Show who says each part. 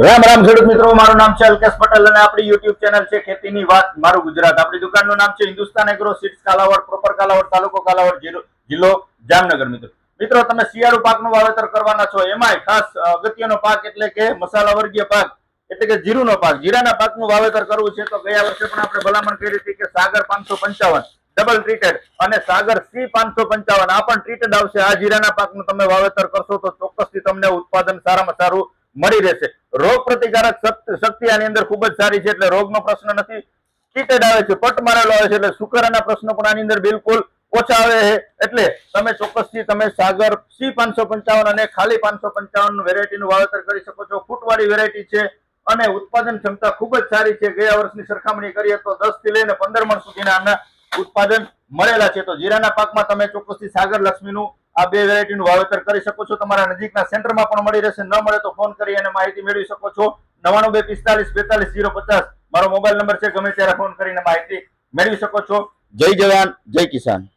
Speaker 1: રામ રામ ખેડૂત મિત્રો, મારું નામ છે અલ્કેશ પટેલ અને આપણી યુટ્યુબ ચેનલ છે ખેતીની વાત, મારું ગુજરાત. આપણી દુકાનનું નામ છે Hindustan agro seeds Kalavad proper Kalavad તાલુકો કાલાવડ જિલ્લો જામનગર મિત્રો. મિત્રો, તમે શિયાળુ પાકનું વાવેતર કરવાના છો, એમાંય ખાસ અગત્યનો પાક એટલે કે મસાલા વર્ગીય પાક, એટલે કે જીરુનો પાક. જીરાના પાકનું વાવેતર કરવું છે તો ગયા વર્ષે પણ આપણે ભલામણ કરી હતી કે સાગર પાંચસો પંચાવન ડબલ ટ્રીટેડ અને સાગર સી પાંચસો પંચાવન, આ પણ ટ્રીટેડ આવશે. આ જીરાના પાકનું તમે વાવેતર કરશો તો ચોક્કસથી તમને ઉત્પાદન સારામાં સારું મળી રહેશે. રોગ પ્રતિકારક શક્તિ આની અંદર ખૂબ જ સારી છે એટલે રોગનો પ્રશ્ન નથી. કીટેડ આવે છે, પટ મારેલો આવે છે એટલે શુકરના પ્રશ્નો પણ આની અંદર બિલકુલ ઓછા આવે છે. એટલે તમે ચોક્કસથી તમે સાગર સી પાંચસો પંચાવન અને ખાલી પાંચસો પંચાવન વેરાયટીનું વાવેતર કરી શકો છો. ફૂટવાળી વેરાયટી છે અને ઉત્પાદન ક્ષમતા ખૂબ જ સારી છે. ગયા વર્ષની સરખામણી કરીએ તો દસથી લઈને પંદર મણ સુધીના આના ઉત્પાદન મળેલા છે. તો જીરાના પાકમાં તમે ચોક્કસથી સાગર લક્ષ્મીનું આ બે વેરાયટીનું વાવેતર કરી શકો છો. તમારા નજીકના સેન્ટરમાં પણ મળી રહેશે. ન મળે તો ફોન કરી અને માહિતી મેળવી શકો છો. નવાણું બે પિસ્તાલીસ બેતાલીસ જીરો પચાસ. મારો મોબાઈલ નંબર છે. ગમે ત્યારે ફોન કરીને માહિતી મેળવી શકો છો. જય જવાન, જય કિસાન.